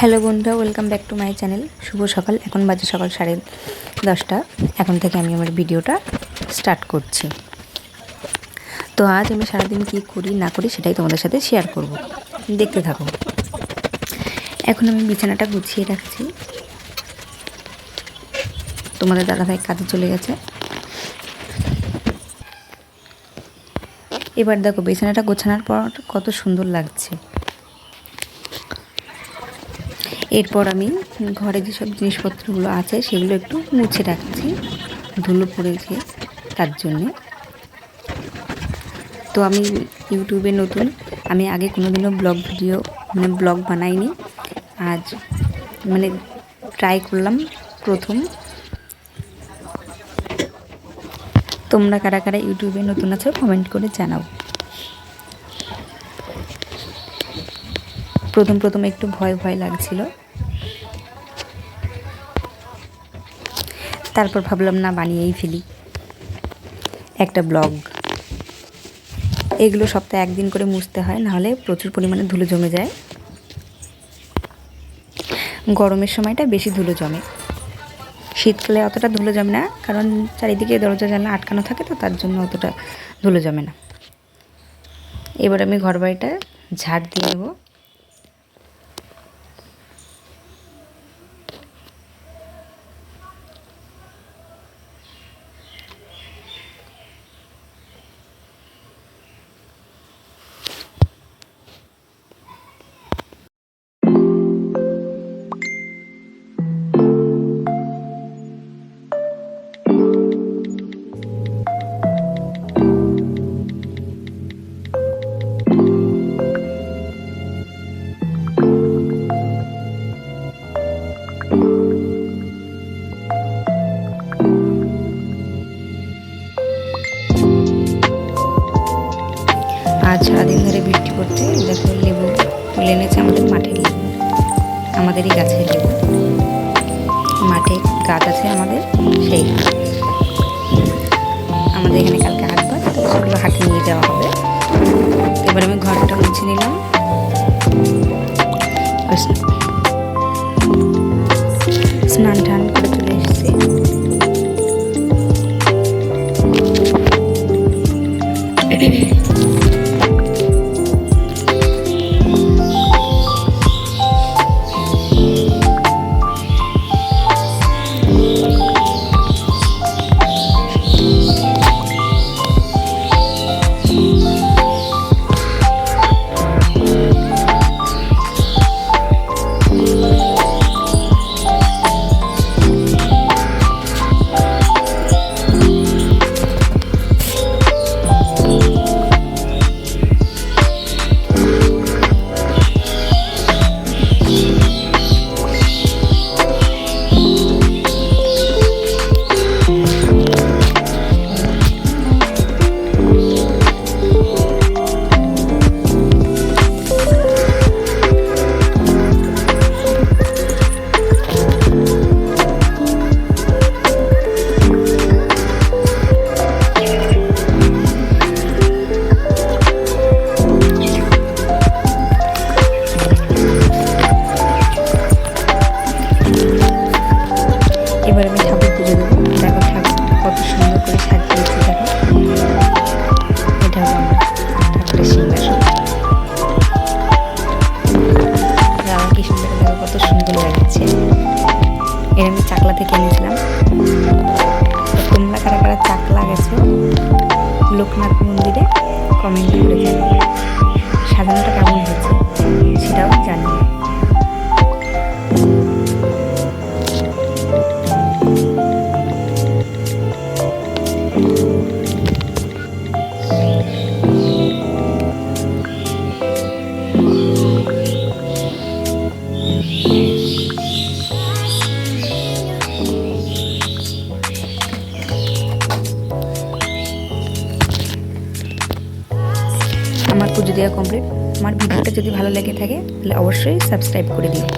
Hello বন্ধুরা, welcome back to my channel. শুভ সকাল, এখন বাজে সকাল সাড়ে দশটা। এখন থেকে আমি আমার ভিডিওটা স্টার্ট করছি। তো আজ আমি সারাদিন কী করি, না করি সেটাই তোমাদের সাথে শেয়ার করব। দেখতে থাকো। এখন আমি বিছানাটা গুছিয়ে রাখছি। তোমাদের দাদাভাই কাজে চলে গেছে। এবার দেখো, বিছানাটা গোছানোর পর কত সুন্দর লাগছে। এরপর আমি ঘরে যেসব জিনিসপত্রগুলো আছে সেগুলো একটু মুছে রাখছি, ধুলো পড়েছে তার জন্যে। তো আমি ইউটিউবে নতুন, আমি আগে কোনো দিনও ব্লগ ভিডিও মানে ব্লগ বানাইনি, আজ মানে ট্রাই করলাম প্রথম। তোমরা কারা কারা ইউটিউবে নতুন আছো কমেন্ট করে জানাও। প্রথম প্রথম একটু ভয় ভয় লাগছিল। তারপর ভাবলাম, না, বানিয়েই ফেলি। একটা ব্লগ। এগুলো সপ্তাহে একদিন করে মুছতে হয়, নাহলে প্রচুর পরিমাণে ধুলো জমে যায়। গরমের সময়টা বেশি ধুলো জমে। শীতকালে অতটা ধুলো জমে না, কারণ চারিদিকে দরজা জানলা আটকানো থাকে তো, তার জন্য অতটা ধুলো জমে না। এবার আমি ঘর বাড়িটা ঝাড় দিয়ে দেবো আজ সারাদিন ধরে বৃষ্টি পড়ছে। দেখো লেবু তুলে এনেছে আমাদের মাঠের লেবু আমাদেরই গাছের লেবু। মাঠে গাছ আছে আমাদের, সেই। আমাদের এখানে কালকে হাটবার তো সেগুলো হাটে নিয়ে যাওয়া হবে। এবার আমি ঘরটা মুছে নিলাম। স্নান কমেন্ট আমার পুজো দেওয়া কমপ্লিট আমার ভিডিওটা যদি ভালো লেগে থাকে, তাহলে অবশ্যই সাবস্ক্রাইব করে দিও।